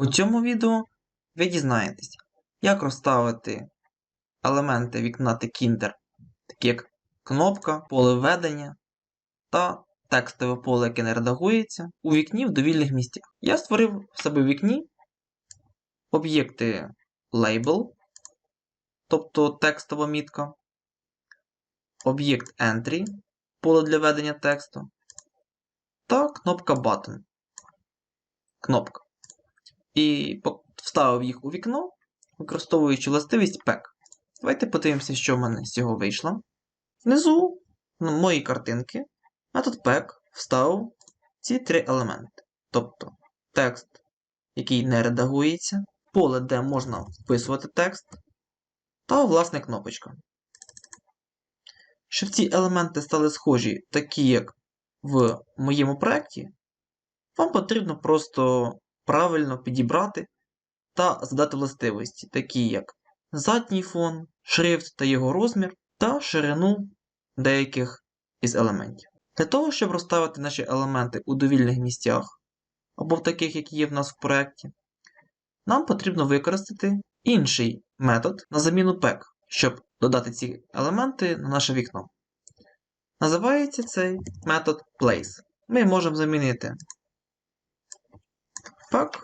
У цьому відео ви дізнаєтесь, як розставити елементи вікна Tkinter, такі як кнопка, поле введення та текстове поле, яке не редагується, у вікні в довільних місцях. Я створив в себе вікні об'єкти Label, тобто текстова мітка, об'єкт Entry, поле для введення тексту, та кнопка Button. Кнопка. І вставив їх у вікно, використовуючи властивість PEG. Давайте подивимося, що в мене з цього вийшло. Внизу на мої картинки метод PEG вставив ці три елементи. Тобто текст, який не редагується, поле, де можна вписувати текст, та власне кнопочка. Щоб ці елементи стали схожі, такі як в моєму проєкті, вам потрібно просто правильно підібрати та задати властивості, такі як задній фон, шрифт та його розмір, та ширину деяких із елементів. Для того, щоб розставити наші елементи у довільних місцях, або в таких, які є в нас в проєкті, нам потрібно використати інший метод на заміну PEG, щоб додати ці елементи на наше вікно. Називається цей метод place. Ми можемо замінити PEG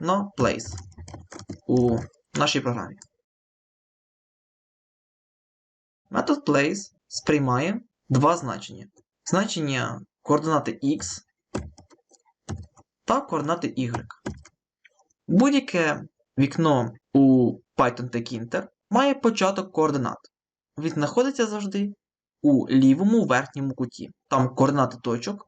на place у нашій програмі. Метод place сприймає два значення. Значення координати x та координати y. Будь-яке вікно у Python Tkinter має початок координат. Він знаходиться завжди у лівому верхньому куті. Там координати точок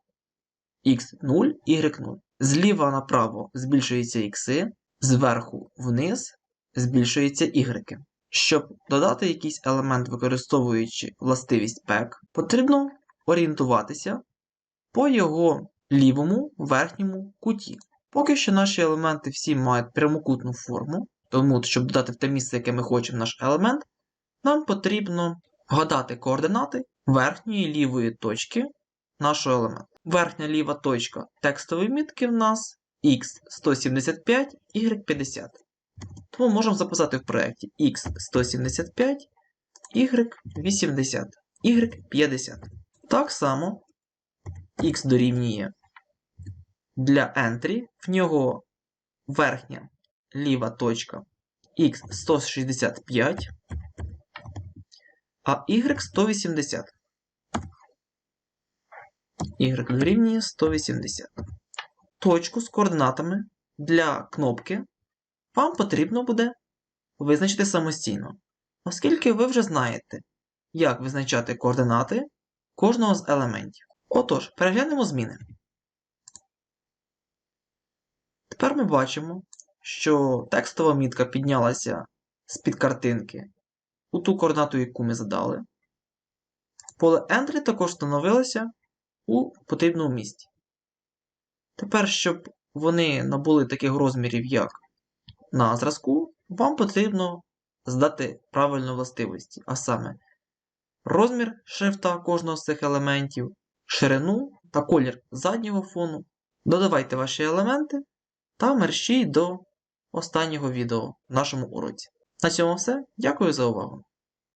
x0, y0. Зліва направо збільшуються ікси, зверху вниз збільшуються y. Щоб додати якийсь елемент, використовуючи властивість PEG, потрібно орієнтуватися по його лівому верхньому куті. Поки що наші елементи всі мають прямокутну форму, тому, щоб додати в те місце, яке ми хочемо наш елемент, нам потрібно вгадати координати верхньої лівої точки нашого елементу. Верхня ліва точка текстової мітки в нас x175, y50. Тому можемо записати в проєкті x175, y80, y50. Так само x дорівнює для entry, в нього верхня ліва точка x165, а y 180. Y дорівнює 180. Точку з координатами для кнопки вам потрібно буде визначити самостійно, оскільки ви вже знаєте, як визначати координати кожного з елементів. Отож, переглянемо зміни. Тепер ми бачимо, що текстова мітка піднялася з-під картинки у ту координату, яку ми задали. Поле Entry також встановилося у потрібному місці. Тепер, щоб вони набули таких розмірів, як на зразку, вам потрібно здати правильну властивості, а саме розмір шрифта кожного з цих елементів, ширину та колір заднього фону. Додавайте ваші елементи та мерщій до останнього відео в нашому уроці. На цьому все. Дякую за увагу!